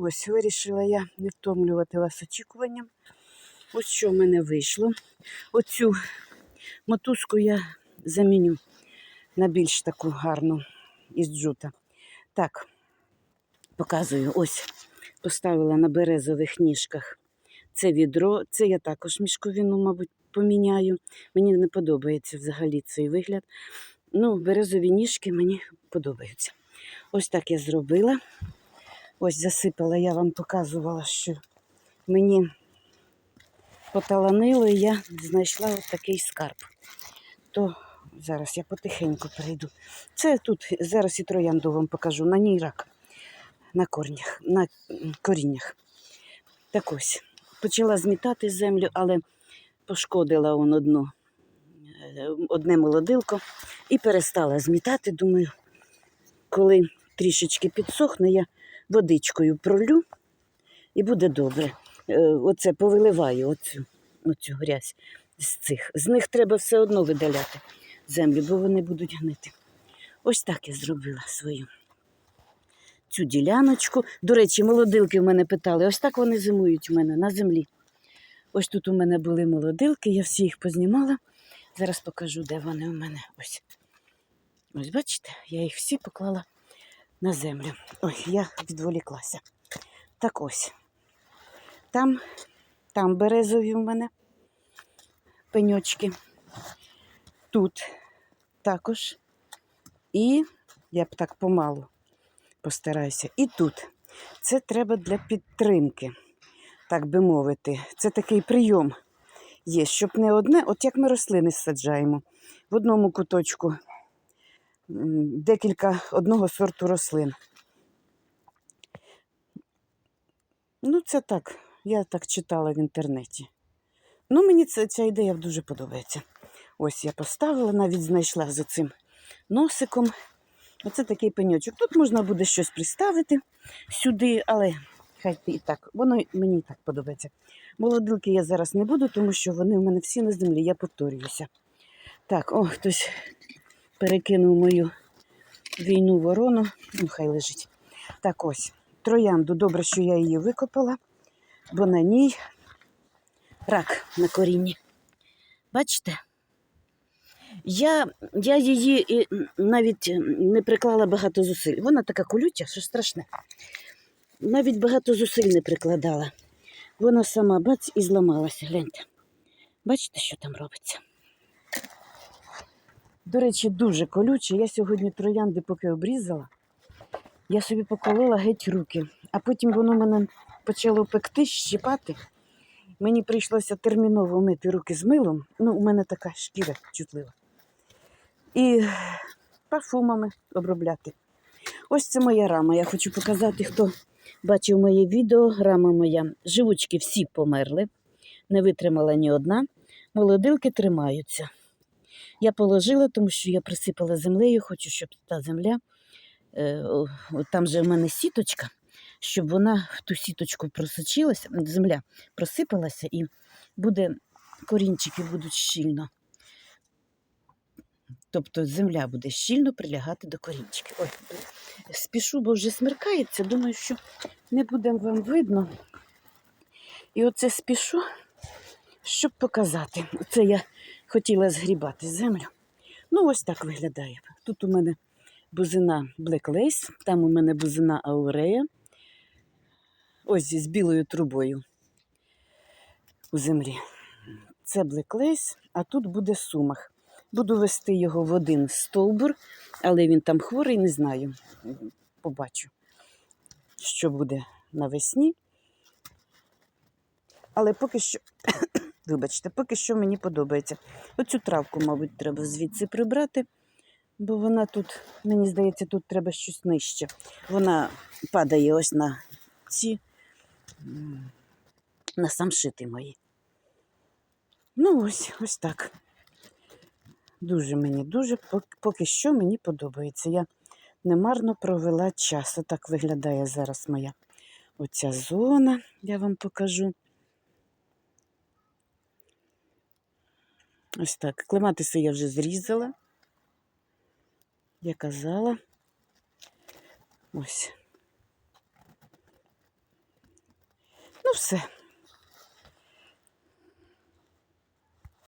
Ось вирішила я не втомлювати вас очікуванням. Ось що в мене вийшло. Оцю мотузку я заміню на більш таку гарну із джута. Так, показую. Ось поставила на березових ніжках це відро. Це я також мішковину, мабуть, поміняю. Мені не подобається взагалі цей вигляд. Ну, березові ніжки мені подобаються. Ось так я зробила. Ось засипала, я вам показувала, що мені поталанило, і я знайшла от такий скарб. То зараз я потихеньку перейду. Це тут зараз і троянду вам покажу, на ній рак, на корнях, на коріннях. Так ось, почала змітати землю, але пошкодила он одну, е, одне молодилко і перестала змітати. Думаю, коли трішечки підсохне, я водичкою пролю і буде добре. Е, Оце повиливаю оцю, оцю грязь з цих. З них треба все одно видаляти землю, бо вони будуть гнити. Ось так я зробила свою цю діляночку. До речі, молодилки в мене питали, ось так вони зимують у мене на землі. Ось тут у мене були молодилки, я всі їх познімала. Зараз покажу, де вони у мене. Ось. Ось бачите, я їх всі поклала на землю. Ой, я відволіклася. Так ось. Там, там березові у мене пеньочки. Тут також. І я б так помалу постараюся. І тут. Це треба для підтримки, так би мовити. Це такий прийом є, щоб не одне, от як ми рослини саджаємо. В одному куточку декілька одного сорту рослин. Ну, це так. Я так читала в інтернеті. Ну, мені ця, ця ідея дуже подобається. Ось я поставила, навіть знайшла за цим носиком. Оце такий пеньочок. Тут можна буде щось приставити сюди, але хай і так. Воно мені і так подобається. Молодилки я зараз не буду, тому що вони в мене всі на землі, я повторююся. Так, о, хтось перекинув мою війну ворону. Ну, хай лежить. Так ось, троянду, добре, що я її викопала, бо на ній рак на корінні. Бачите? Я, я її навіть не приклала багато зусиль. Вона така колюча, що страшне. Навіть багато зусиль не прикладала. Вона сама бац і зламалася. Гляньте. Бачите, що там робиться? До речі, дуже колюче. Я сьогодні троянди поки обрізала. Я собі поколола геть руки, а потім воно мене почало пекти, щипати. Мені прийшлося терміново мити руки з милом. Ну, у мене така шкіра чутлива. І парфумами обробляти. Ось це моя рама. Я хочу показати, хто бачив моє відео. Рама моя. Живучки всі померли, не витримала ні одна. Молодилки тримаються. Я положила, тому що я присипала землею, хочу, щоб та земля, е, там же в мене сіточка, щоб вона в ту сіточку просочилася, земля просипалася і буде, корінчики будуть щільно. Тобто земля буде щільно прилягати до корінчиків. Ой, спішу, бо вже смеркається. Думаю, що не буде вам видно. І оце спішу, щоб показати. Оце я хотіла згрібати землю. Ну, ось так виглядає. Тут у мене бузина Black Lace, там у мене бузина Аурея. Ось з білою трубою у землі. Це Black Lace, а тут буде сумах. Буду вести його в один стовбур, але він там хворий, не знаю. Побачу, що буде навесні. Але поки що, вибачте, поки що мені подобається. Оцю травку, мабуть, треба звідси прибрати, бо вона тут, мені здається, тут треба щось нижче. Вона падає ось на ці, на самшити мої. Ну, ось, ось так. Дуже мені, дуже, поки що мені подобається. Я немарно провела час. Отак виглядає зараз моя оця зона, я вам покажу. Ось так. Клематиси я вже зрізала, я казала. Ось. Ну, все.